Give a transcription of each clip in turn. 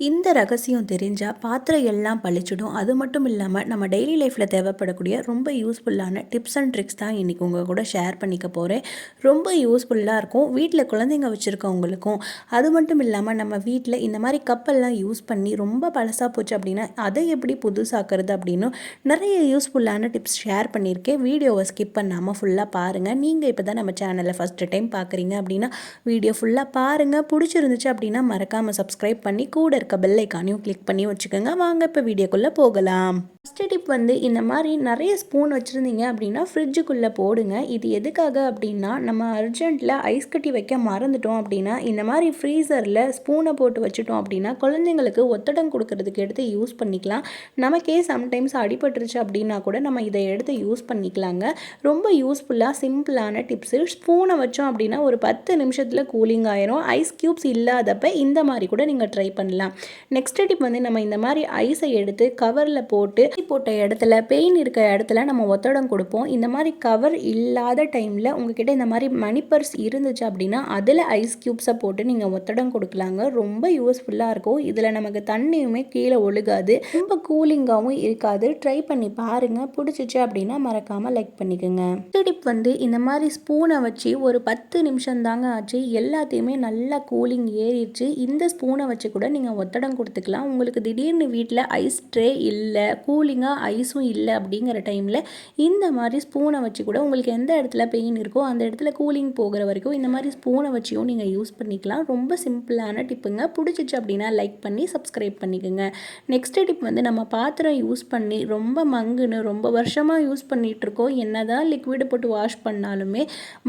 இந்த ரகசியம் தெரிஞ்சால் பாத்திரம் எல்லாம் பழிச்சிடும் அது மட்டும் இல்லாமல் நம்ம டெய்லி லைஃப்பில் தேவைப்படக்கூடிய ரொம்ப யூஸ்ஃபுல்லான டிப்ஸ் அண்ட் ட்ரிக்ஸ் தான் இன்றைக்கி உங்கள் கூட ஷேர் பண்ணிக்க போகிறேன் ரொம்ப யூஸ்ஃபுல்லாக இருக்கும். வீட்டில் குழந்தைங்க வச்சுருக்கவங்களுக்கும். அது மட்டும் இல்லாமல் நம்ம வீட்டில் இந்த மாதிரி கப்பெல்லாம் யூஸ் பண்ணி ரொம்ப பழசாக போச்சு அப்படின்னா அதை எப்படி புதுசாக்குறது அப்படின்னு நிறைய யூஸ்ஃபுல்லான டிப்ஸ் ஷேர் பண்ணியிருக்கேன். வீடியோவை ஸ்கிப் பண்ணாமல் ஃபுல்லாக பாருங்கள் நீங்கள் இப்போ தான் நம்ம சேனலில் ஃபஸ்ட்டு டைம் பார்க்குறீங்க அப்படின்னா வீடியோ ஃபுல்லாக பாருங்கள் பிடிச்சிருந்துச்சு அப்படின்னா மறக்காமல் சப்ஸ்கிரைப் பண்ணி கூட இருக்க பெல் ஐக்கானையும் கிளிக் பண்ணி வச்சுக்கோங்க. வாங்க இப்போ வீடியோக்குள்ளே போகலாம். ஃபஸ்ட்டு டிப் வந்து இந்த மாதிரி நிறைய ஸ்பூன் வச்சுருந்தீங்க அப்படின்னா ஃப்ரிட்ஜுக்குள்ளே போடுங்க. இது எதுக்காக அப்படின்னா நம்ம அர்ஜென்ட்டில் ஐஸ் கட்டி வைக்க மறந்துட்டோம் அப்படின்னா இந்த மாதிரி ஃப்ரீசரில் ஸ்பூனை போட்டு வச்சுட்டோம் அப்படின்னா குழந்தைங்களுக்கு ஒத்தடம் கொடுக்கறதுக்கு எடுத்து யூஸ் பண்ணிக்கலாம். நமக்கே சம்டைம்ஸ் அடிபட்டுருச்சு அப்படின்னா கூட நம்ம இதை எடுத்து யூஸ் பண்ணிக்கலாங்க. ரொம்ப யூஸ்ஃபுல்லாக சிம்பிளான டிப்ஸு ஸ்பூனை வச்சோம் அப்படின்னா ஒரு பத்து நிமிஷத்தில் கூலிங் ஆயிரும். ஐஸ் க்யூப்ஸ் இல்லாதப்ப இந்த மாதிரி கூட நீங்கள் ட்ரை பண்ணலாம். நெக்ஸ்ட் டிப் வந்து நம்ம இந்த மாதிரி ஐஸை எடுத்து கவரில் போட்டு போட்ட இடத்துல பெயின் இருக்க இடத்துல நம்ம ஒத்தடம் கொடுப்போம். இந்த மாதிரி கவர் இல்லாத டைமில் உங்ககிட்ட இந்த மாதிரி மணி பர்ஸ் இருந்துச்சு அப்படின்னா அதில் ஐஸ் க்யூப்ஸை போட்டு நீங்கள் ஒத்தடம் கொடுக்கலாங்க. ரொம்ப யூஸ்ஃபுல்லாக இருக்கும். இதில் நமக்கு தண்ணியுமே கீழே ஒழுகாது. ரொம்ப கூலிங்காகவும் இருக்காது. ட்ரை பண்ணி பாருங்கள் பிடிச்சிச்சு அப்படின்னா மறக்காமல் லைக் பண்ணிக்கோங்க. டிப் வந்து இந்த மாதிரி ஸ்பூனை வச்சு ஒரு பத்து நிமிஷம் தாங்க ஆச்சு. எல்லாத்தையுமே நல்லா கூலிங் ஏறிடுச்சு. இந்த ஸ்பூனை வச்சு கூட நீங்கள் ஒத்தடம் கொடுத்துக்கலாம். உங்களுக்கு திடீர்னு வீட்டில் ஐஸ் ட்ரே இல்லை கூலிங்காக ஐஸும் இல்லை அப்படிங்கிற டைமில் இந்த மாதிரி ஸ்பூனை வச்சு கூட உங்களுக்கு எந்த இடத்துல பெயின் இருக்கோ அந்த இடத்துல கூலிங் போகிற வரைக்கும் இந்த மாதிரி ஸ்பூனை வச்சியும் நீங்கள் யூஸ் பண்ணிக்கலாம். ரொம்ப சிம்பிளான டிப்புங்க பிடிச்சிச்சு அப்படின்னா லைக் பண்ணி சப்ஸ்கிரைப் பண்ணிக்கோங்க. நெக்ஸ்ட் டிப் வந்து நம்ம பாத்திரம் யூஸ் பண்ணி ரொம்ப மங்குன்னு ரொம்ப வருஷமாக யூஸ் பண்ணிகிட்ருக்கோம் என்ன தான் லிக்விடு போட்டு வாஷ் பண்ணாலுமே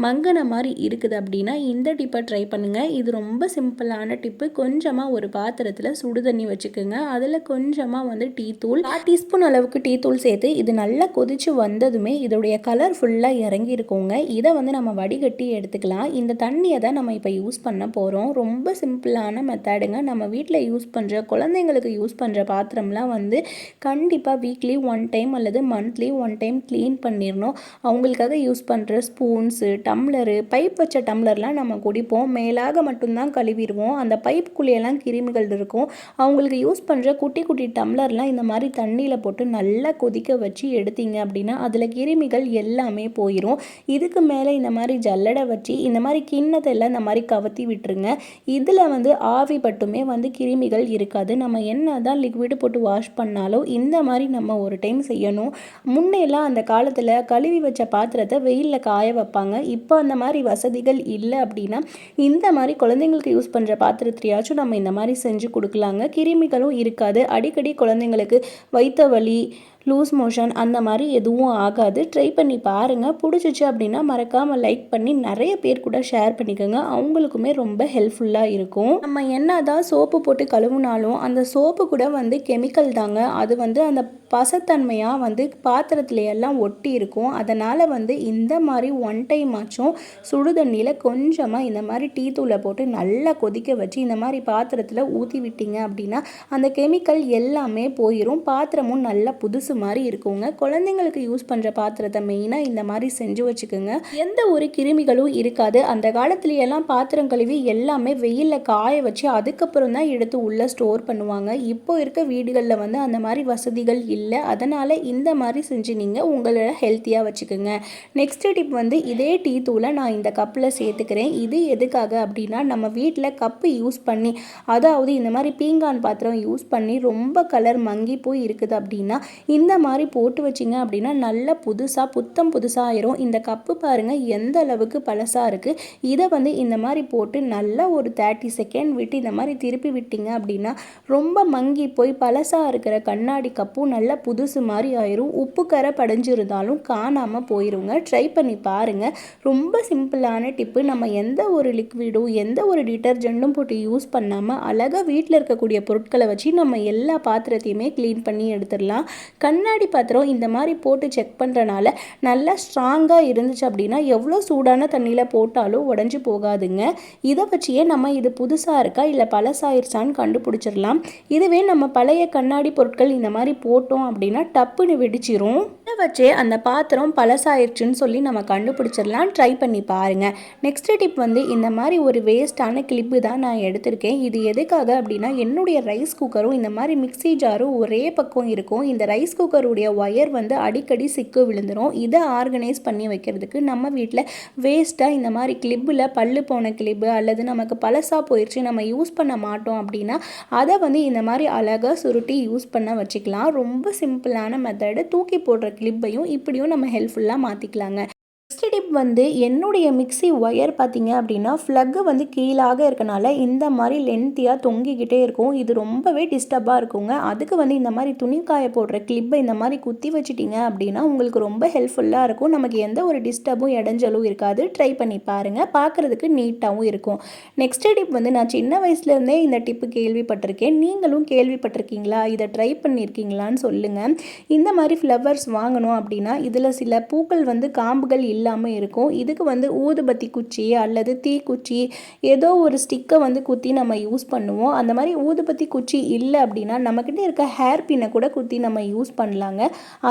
மங்குன மாதிரி இருக்குது அப்படின்னா இந்த டிப்பை ட்ரை பண்ணுங்கள் இது ரொம்ப சிம்பிளான டிப்பு கொஞ்சமாக ஒரு பாத்திரத்தில் சுடு தண்ணி வச்சுக்கோங்க. அதில் கொஞ்சமாக வந்து டீ தூள் டீஸ்பூன் அளவுக்கு டீ தூள் சேர்த்து இது நல்லா கொதித்து வந்ததுமே இதோடைய கலர் ஃபுல்லாக இறங்கி இருக்குங்க இதை வந்து நம்ம வடிகட்டி எடுத்துக்கலாம். இந்த தண்ணியை தான் நம்ம இப்போ யூஸ் பண்ண போகிறோம் ரொம்ப சிம்பிளான மெத்தடுங்க நம்ம வீட்டில் யூஸ் பண்ணுற குழந்தைங்களுக்கு யூஸ் பண்ணுற பாத்திரம்லாம் வந்து கண்டிப்பாக வீக்லி ஒன் டைம் அல்லது மந்த்லி ஒன் டைம் க்ளீன் பண்ணிடணும். அவங்களுக்காக யூஸ் பண்ணுற ஸ்பூன்ஸு டம்ளரு பைப் வச்ச டம்ளர்லாம் நம்ம குடிப்போம். மேலாக மட்டும்தான் கழுவிடுவோம். அந்த பைப்புக்குள்ளேயெல்லாம் கிருமிகள் இருக்கும். அவங்களுக்கு யூஸ் பண்ணுற குட்டி குட்டி டம்ளர்லாம் இந்த மாதிரி தண்ணியில் போட்டு நல்லா கொதிக்க வச்சு எடுத்தீங்க அப்படின்னா அதில் கிருமிகள் எல்லாமே போயிடும் இதுக்கு மேலே இந்த மாதிரி ஜல்லடை வச்சு இந்த மாதிரி கிண்ணத்தை எல்லாம் இந்த மாதிரி கவத்தி விட்டுருங்க. இதில் வந்து ஆவி பட்டுமே வந்து கிருமிகள் இருக்காது. நம்ம என்ன தான் லிக்விடு போட்டு வாஷ் பண்ணாலும் இந்த மாதிரி நம்ம ஒரு டைம் செய்யணும். முன்னெல்லாம் அந்த காலத்தில் கழுவி வச்ச பாத்திரத்தை வெயிலில் காய வைப்பாங்க. இப்போ அந்த மாதிரி வசதிகள் இல்லை அப்படின்னா இந்த மாதிரி குழந்தைங்களுக்கு யூஸ் பண்ணுற பாத்திரத்தையாச்சும் நம்ம இந்த மாதிரி செஞ்சு கொடுக்கலாங்க. கிருமிகளும் இருக்காது. அடிக்கடி குழந்தைங்களுக்கு வைத்த வலி லூஸ் மோஷன் அந்த மாதிரி எதுவும் ஆகாது. ட்ரை பண்ணி பாருங்கள் பிடிச்சிச்சு அப்படின்னா மறக்காமல் லைக் பண்ணி நிறைய பேர் கூட ஷேர் பண்ணிக்கோங்க. அவங்களுக்குமே ரொம்ப ஹெல்ப்ஃபுல்லாக இருக்கும். நம்ம என்ன தான் சோப்பு போட்டு கழுவுனாலும் அந்த சோப்பு கூட வந்து கெமிக்கல் தாங்க. அது வந்து அந்த பசத்தன்மையாக வந்து பாத்திரத்துல எல்லாம் ஒட்டி இருக்கும். அதனால் வந்து இந்த மாதிரி ஒன் டைம் ஆச்சும் சுடு தண்ணியில் கொஞ்சமாக இந்த மாதிரி டீ தூளை போட்டு நல்லா கொதிக்க வச்சு இந்த மாதிரி பாத்திரத்தில் ஊற்றி விட்டீங்க அப்படின்னா அந்த கெமிக்கல் எல்லாமே போயிடும் பாத்திரமும் நல்லா புதுசு மாதிரி இருக்குங்க. குழந்தைங்களுக்கு யூஸ் பண்ணுற பாத்திரத்தை மெயினாக இந்த மாதிரி செஞ்சு வச்சுக்கோங்க. எந்த ஒரு கிருமிகளும் இருக்காது. அந்த காலத்துலையெல்லாம் பாத்திரம் கழுவி எல்லாமே வெயிலில் காய வச்சு அதுக்கப்புறம் தான் எடுத்து உள்ளே ஸ்டோர் பண்ணுவாங்க. இப்போ இருக்க வீடுகளில் வந்து அந்த மாதிரி வசதிகள் இல்லை. அதனால் இந்த மாதிரி செஞ்சு நீங்கள் உங்களை ஹெல்த்தியாக வச்சுக்கோங்க. நெக்ஸ்ட் டிப் வந்து இதே டீ தூளை நான் இந்த கப்பில் சேர்த்துக்கிறேன். இது எதுக்காக அப்படின்னா நம்ம வீட்டில் கப்பு யூஸ் பண்ணி அதாவது இந்த மாதிரி பீங்கான் பாத்திரம் யூஸ் பண்ணி ரொம்ப கலர் மங்கி போய் இருக்குது அப்படின்னா இந்த மாதிரி போட்டு வச்சிங்க அப்படின்னா நல்லா புதுசாக புத்தம் புதுசாக ஆயிரும். இந்த கப்பு பாருங்கள் எந்த அளவுக்கு பழசாக இருக்குது இதை வந்து இந்த மாதிரி போட்டு நல்லா ஒரு தேர்ட்டி செகண்ட் விட்டு இந்த மாதிரி திருப்பி விட்டிங்க அப்படின்னா ரொம்ப மங்கி போய் பழசாக இருக்கிற கண்ணாடி கப்பும் நல்லா புதுசு மாதிரி ஆயிரும். உப்பு கரை படைஞ்சிருந்தாலும் காணாமல் போயிருங்க. ட்ரை பண்ணி பாருங்கள் ரொம்ப சிம்பிளான டிப்பு நம்ம எந்த ஒரு லிக்விடும் எந்த ஒரு டிட்டர்ஜெண்ட்டும் போட்டு யூஸ் பண்ணாமல் அழகாக வீட்டில் இருக்கக்கூடிய பொருட்களை வச்சு நம்ம எல்லா பாத்திரத்தையுமே க்ளீன் பண்ணி எடுத்துடலாம். கண்ணாடி பாத்திரம் இந்த மாதிரி போட்டு செக் பண்ணுறனால நல்லா ஸ்ட்ராங்காக இருந்துச்சு அப்படின்னா எவ்வளோ சூடான தண்ணியில் போட்டாலும் உடஞ்சி போகாதுங்க. இதை வச்சியே நம்ம இது புதுசாக இருக்கா இல்லை பழசாயிருச்சான்னு கண்டுபிடிச்சிடலாம். இதுவே நம்ம பழைய கண்ணாடி பொருட்கள் இந்த மாதிரி போட்டோம் அப்படின்னா டப்புன்னு வெடிச்சிரும். இதை வச்சே அந்த பாத்திரம் பழசாயிருச்சுன்னு சொல்லி நம்ம கண்டுபிடிச்சிடலாம் ட்ரை பண்ணி பாருங்கள் நெக்ஸ்ட் டிப் வந்து இந்த மாதிரி ஒரு வேஸ்ட்டான கிளிப்பு தான் நான் எடுத்திருக்கேன். இது எதுக்காக அப்படின்னா என்னுடைய ரைஸ் குக்கரும் இந்த மாதிரி மிக்சி ஜாரும் ஒரே பக்கம் இருக்கும். இந்த ரைஸ் குக்கருடைய ஒயர் வந்து அடிக்கடி சிக்கு விழுந்துடும் இதை ஆர்கனைஸ் பண்ணி வைக்கிறதுக்கு நம்ம வீட்டில் வேஸ்ட்டாக இந்த மாதிரி கிளிப்பில் பல்லு போன கிளிப்பு அல்லது நமக்கு பழசாக போயிடுச்சு நம்ம யூஸ் பண்ண மாட்டோம் அப்படின்னா அதை வந்து இந்த மாதிரி அழகாக சுருட்டி யூஸ் பண்ண வச்சுக்கலாம். ரொம்ப சிம்பிளான மெத்தடு தூக்கி போடுற கிளிப்பையும் இப்படியும் நம்ம ஹெல்ப்ஃபுல்லாக மாற்றிக்கலாங்க நெக்ஸ்ட் டிப் வந்து என்னுடைய மிக்சி ஒயர் பார்த்தீங்க அப்படின்னா ஃப்ளக்கு வந்து கீழாக இருக்கனால இந்த மாதிரி லென்த்தியாக தொங்கிக்கிட்டே இருக்கும். இது ரொம்பவே டிஸ்டர்பாக இருக்குங்க. அதுக்கு வந்து இந்த மாதிரி துணி காய போடுற கிளிப்பை இந்த மாதிரி குத்தி வச்சிட்டிங்க அப்படின்னா உங்களுக்கு ரொம்ப ஹெல்ப்ஃபுல்லாக இருக்கும். நமக்கு எந்த ஒரு டிஸ்டர்பும் இடைஞ்சலும் இருக்காது. ட்ரை பண்ணி பாருங்கள் பார்க்குறதுக்கு நீட்டாகவும் இருக்கும். நெக்ஸ்ட் டிப் வந்து நான் சின்ன வயசுலேருந்தே இந்த டிப்பு கேள்விப்பட்டிருக்கேன். நீங்களும் கேள்விப்பட்டிருக்கீங்களா? இதை ட்ரை பண்ணியிருக்கீங்களான்னு சொல்லுங்கள் இந்த மாதிரி ஃப்ளவர்ஸ் வாங்கணும் அப்படின்னா இதில் சில பூக்கள் வந்து காம்புகள் இல்லாமல் இருக்கும். இதுக்கு வந்து ஊதுபத்தி குச்சி அல்லது தீக்குச்சி ஏதோ ஒரு ஸ்டிக்கை வந்து குத்தி நம்ம யூஸ் பண்ணுவோம். அந்த மாதிரி ஊதுபத்தி குச்சி இல்லை அப்படின்னா நம்மக்கிட்ட இருக்க ஹேர் பின்னை கூட குத்தி நம்ம யூஸ் பண்ணலாங்க.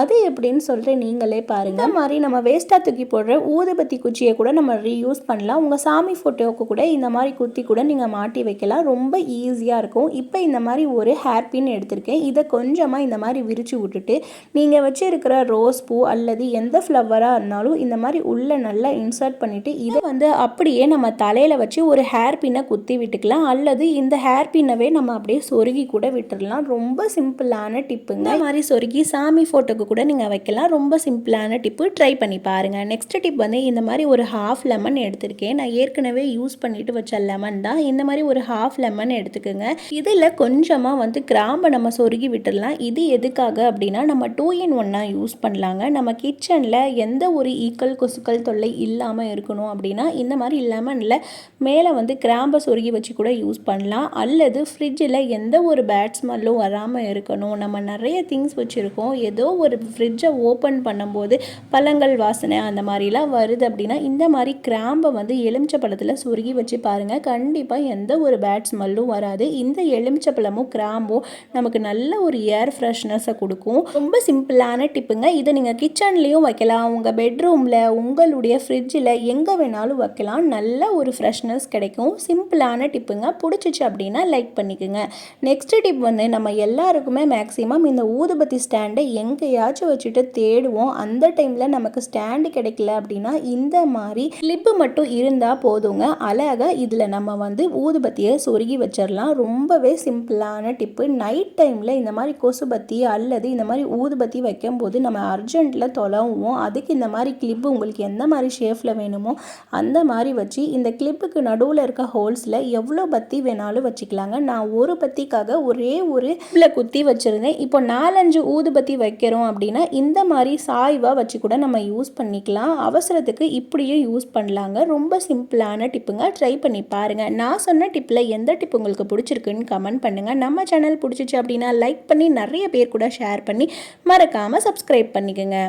அது எப்படின்னு சொல்லிட்டு நீங்களே பாருங்கள் இந்த மாதிரி நம்ம வேஸ்ட்டாக தூக்கி போடுற ஊதுபத்தி குச்சியை கூட நம்ம ரீயூஸ் பண்ணலாம். உங்கள் சாமி ஃபோட்டோவுக்கு கூட இந்த மாதிரி குத்தி கூட நீங்கள் மாட்டி வைக்கலாம். ரொம்ப ஈஸியாக இருக்கும். இப்போ இந்த மாதிரி ஒரு ஹேர் பின் எடுத்திருக்கேன். இதை கொஞ்சமாக இந்த மாதிரி விரித்து விட்டுட்டு நீங்கள் வச்சுருக்கிற ரோஸ் பூ அல்லது எந்த ஃப்ளவராக இருந்தாலும் இந்த மாதிரி உள்ளே நல்லா இன்சர்ட் பண்ணிவிட்டு இதை வந்து அப்படியே நம்ம தலையில் வச்சு ஒரு ஹேர் பின்னை குத்தி விட்டுக்கலாம். அல்லது இந்த ஹேர் பின்னவே நம்ம அப்படியே சொருகி கூட விட்டுடலாம் ரொம்ப சிம்பிளான டிப்புங்க இந்த மாதிரி சொருகி சாமி ஃபோட்டோக்கு கூட நீங்கள் வைக்கலாம். ரொம்ப சிம்பிளான டிப்பு ட்ரை பண்ணி பாருங்கள் நெக்ஸ்ட் டிப் வந்து இந்த மாதிரி ஒரு ஹாஃப் லெமன் எடுத்திருக்கேன். நான் ஏற்கனவே யூஸ் பண்ணிட்டு வச்ச லெமன் தான். இந்த மாதிரி ஒரு ஹாஃப் லெமன் எடுத்துக்கோங்க. இதில் கொஞ்சமாக வந்து கிராம்பை நம்ம சொருகி விட்டுடலாம் இது எதுக்காக அப்படின்னா நம்ம டூ இன் ஒன்னாக யூஸ் பண்ணலாங்க. நம்ம கிச்சனில் எந்த ஒரு ஈக்வல் கொசுக்கள் தொல்லை இல்லாமல் இருக்கணும் அப்படின்னா இந்த மாதிரி லெமனில் மேலே வந்து கிராம்பை சொருகி வச்சு கூட யூஸ் பண்ணலாம். அல்லது ஃப்ரிட்ஜில் எந்த ஒரு பேட் ஸ்மெல்லும் வராமல் இருக்கணும். நம்ம நிறைய திங்ஸ் வச்சுருக்கோம். ஏதோ ஒரு ஃப்ரிட்ஜை ஓப்பன் பண்ணும்போது பழங்கள் வாசனை அந்த மாதிரிலாம் வருது அப்படின்னா இந்த மாதிரி கிராம்பை வந்து எலுமிச்சை பழத்தில் சொருகி வச்சு பாருங்கள் கண்டிப்பாக எந்த ஒரு பேட் ஸ்மெல்லும் வராது. இந்த எலுமிச்சை பழமும் கிராம்பும் நமக்கு நல்ல ஒரு ஏர் ஃப்ரெஷ்னஸை கொடுக்கும். ரொம்ப சிம்பிளான டிப்புங்க இதை நீங்கள் கிச்சன்லேயும் வைக்கலாம். உங்கள் பெட்ரூமில் உங்களுடைய ஃப்ரிட்ஜில் எங்கே வேணாலும் வைக்கலாம். நல்ல ஒரு ஃப்ரெஷ்னஸ் கிடைக்கும். சிம்பிளான டிப்புங்க பிடிச்சிச்சு அப்படின்னா லைக் பண்ணிக்கோங்க. நெக்ஸ்ட்டு டிப் வந்து நம்ம எல்லாருக்குமே மேக்ஸிமம் இந்த ஊதுபத்தி ஸ்டாண்டை எங்கேயாச்சும் வச்சுட்டு தேடுவோம். அந்த டைமில் நமக்கு ஸ்டாண்டு கிடைக்கல அப்படின்னா இந்த மாதிரி கிளிப்பு மட்டும் இருந்தால் போதுங்க. அழகாக இதில் நம்ம வந்து ஊதுபத்தியை சொருகி வச்சிடலாம் ரொம்பவே சிம்பிளான டிப்பு நைட் டைமில் இந்த மாதிரி கொசுபத்தி அல்லது இந்த மாதிரி ஊதுபத்தி வைக்கும்போது நம்ம அர்ஜென்ட்டில் தொலவும் அதுக்கு இந்த மாதிரி கிளிப்பு உங்களுக்கு உங்களுக்கு எந்த மாதிரி ஷேஃபில் வேணுமோ அந்த மாதிரி வச்சு இந்த கிளிப்புக்கு நடுவில் இருக்க ஹோல்ஸில் எவ்வளோ பத்தி வேணாலும் வச்சுக்கலாங்க. நான் ஒரு பத்திக்காக ஒரே ஒரு இதில் குத்தி வச்சுருந்தேன். இப்போ நாலஞ்சு ஊதுபத்தி வைக்கிறோம் அப்படின்னா இந்த மாதிரி சாய்வாக வச்சு கூட நம்ம யூஸ் பண்ணிக்கலாம். அவசரத்துக்கு இப்படியும் யூஸ் பண்ணலாங்க. ரொம்ப சிம்பிளான டிப்புங்க. ட்ரை பண்ணி பாருங்கள் நான் சொன்ன டிப்பில் எந்த டிப் உங்களுக்கு பிடிச்சிருக்குன்னு கமெண்ட் பண்ணுங்கள் நம்ம சேனல் பிடிச்சிச்சு அப்படின்னா லைக் பண்ணி நிறைய பேர் கூட ஷேர் பண்ணி மறக்காமல் சப்ஸ்கிரைப் பண்ணிக்கோங்க.